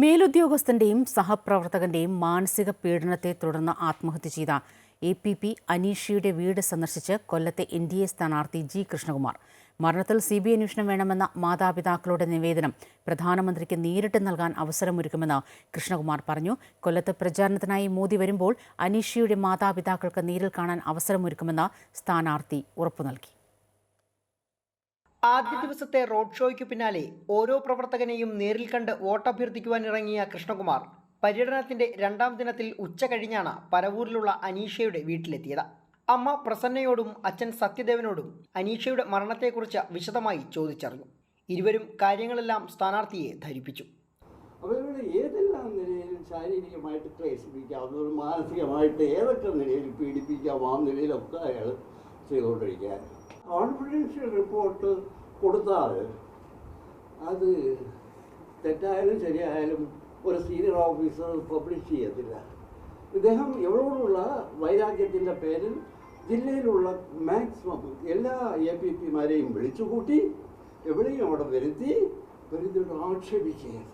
മേലുദ്യോഗസ്ഥന്റെയും സഹപ്രവർത്തകന്റെയും മാനസിക പീഡനത്തെ തുടർന്ന് ആത്മഹത്യ ചെയ്ത എ പി പി അനീഷയുടെ വീട് സന്ദർശിച്ച് കൊല്ലത്തെ എൻ ഡി എ സ്ഥാനാർത്ഥി ജി കൃഷ്ണകുമാർ. മരണത്തിൽ സി ബി അന്വേഷണം വേണമെന്ന മാതാപിതാക്കളുടെ നിവേദനം പ്രധാനമന്ത്രിക്ക് നേരിട്ട് നൽകാൻ അവസരമൊരുക്കുമെന്ന് കൃഷ്ണകുമാർ പറഞ്ഞു. കൊല്ലത്ത് പ്രചാരണത്തിനായി മോദി വരുമ്പോൾ അനീഷയുടെ മാതാപിതാക്കൾക്ക് നേരിൽ കാണാൻ അവസരമൊരുക്കുമെന്ന് സ്ഥാനാർത്ഥി ഉറപ്പു നൽകി ആദ്യ ദിവസത്തെ റോഡ് ഷോയ്ക്ക് പിന്നാലെ ഓരോ പ്രവർത്തകനെയും നേരിൽ കണ്ട് വോട്ടഭ്യർത്ഥിക്കുവാൻ ഇറങ്ങിയ കൃഷ്ണകുമാർ പര്യടനത്തിന്റെ രണ്ടാം ദിനത്തിൽ ഉച്ച കഴിഞ്ഞാണ് പരവൂരിലുള്ള അനീഷയുടെ വീട്ടിലെത്തിയത്. അമ്മ പ്രസന്നയോടും അച്ഛൻ സത്യദേവനോടും അനീഷയുടെ മരണത്തെക്കുറിച്ച് വിശദമായി ചോദിച്ചറിഞ്ഞു. ഇരുവരും കാര്യങ്ങളെല്ലാം സ്ഥാനാർത്ഥിയെ ധരിപ്പിച്ചു. അവരുടെ ഏതെല്ലാം നിലയിലും ശാരീരികമായിട്ട് ക്ലേശിപ്പിക്കാം മാനസികമായിട്ട് ഏതൊക്കെ നിലയിൽ പീഡിപ്പിക്കാം ആ നിലയിലൊക്കെ അയാൾ ചെയ്തുകൊണ്ടിരിക്കുക കോൺഫിഡൻഷ്യൽ റിപ്പോർട്ട് കൊടുത്താൽ അത് തെറ്റായാലും ശരിയായാലും ഒരു സീനിയർ ഓഫീസർ പബ്ലിഷ് ചെയ്യത്തില്ല. ഇദ്ദേഹം എവിടോടുള്ള വൈരാഗ്യത്തിന്റെ പേരിൽ ജില്ലയിലുള്ള മാക്സിമം എല്ലാ എ പി പിമാരെയും വിളിച്ചുകൂട്ടി എവിടെയും അവിടെ വരുത്തി വരുത്തിയിട്ട് ആക്ഷേപിക്കുകയാണ്.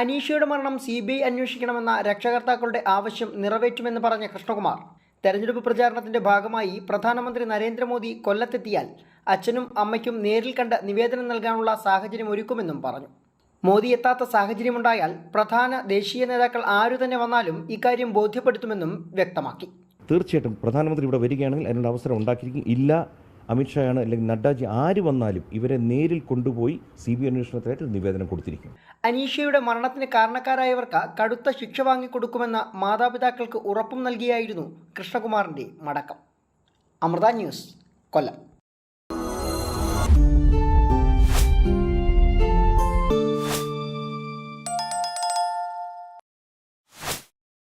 അനീഷയുടെ മരണം സി ബി ഐ അന്വേഷിക്കണമെന്ന രക്ഷകർത്താക്കളുടെ ആവശ്യം നിറവേറ്റുമെന്ന് പറഞ്ഞ കൃഷ്ണകുമാർ. തെരഞ്ഞെടുപ്പ് പ്രചാരണത്തിന്റെ ഭാഗമായി പ്രധാനമന്ത്രി നരേന്ദ്രമോദി കൊല്ലത്തെത്തിയാൽ അച്ഛനും അമ്മയ്ക്കും നേരിൽ കണ്ട് നിവേദനം നൽകാനുള്ള സാഹചര്യം ഒരുക്കുമെന്നും പറഞ്ഞു. മോദി എത്താത്ത സാഹചര്യമുണ്ടായാൽ പ്രധാന ദേശീയ നേതാക്കൾ ആരു തന്നെ വന്നാലും ഇക്കാര്യം ബോധ്യപ്പെടുത്തുമെന്നും വ്യക്തമാക്കി. തീർച്ചയായിട്ടും പ്രധാനമന്ത്രി ഇവിടെ വരികയാണെങ്കിൽ അതിനുള്ള അവസരം ഉണ്ടാക്കിയിരിക്കും. ഇല്ല അമിത്ഷായാണ് അല്ലെങ്കിൽ നഡ്ഡാജി ആര് വന്നാലും ഇവരെ നേരിൽ കൊണ്ടുപോയി സി ബി അന്വേഷണത്തിനായിട്ട് നിവേദനം കൊടുത്തിരിക്കും അനീഷയുടെ മരണത്തിന് കാരണക്കാരായവർക്ക് കടുത്ത ശിക്ഷ വാങ്ങിക്കൊടുക്കുമെന്ന മാതാപിതാക്കൾക്ക് ഉറപ്പും നൽകിയായിരുന്നു കൃഷ്ണകുമാറിന്റെ മടക്കം. അമൃത ന്യൂസ് കൊല്ലം.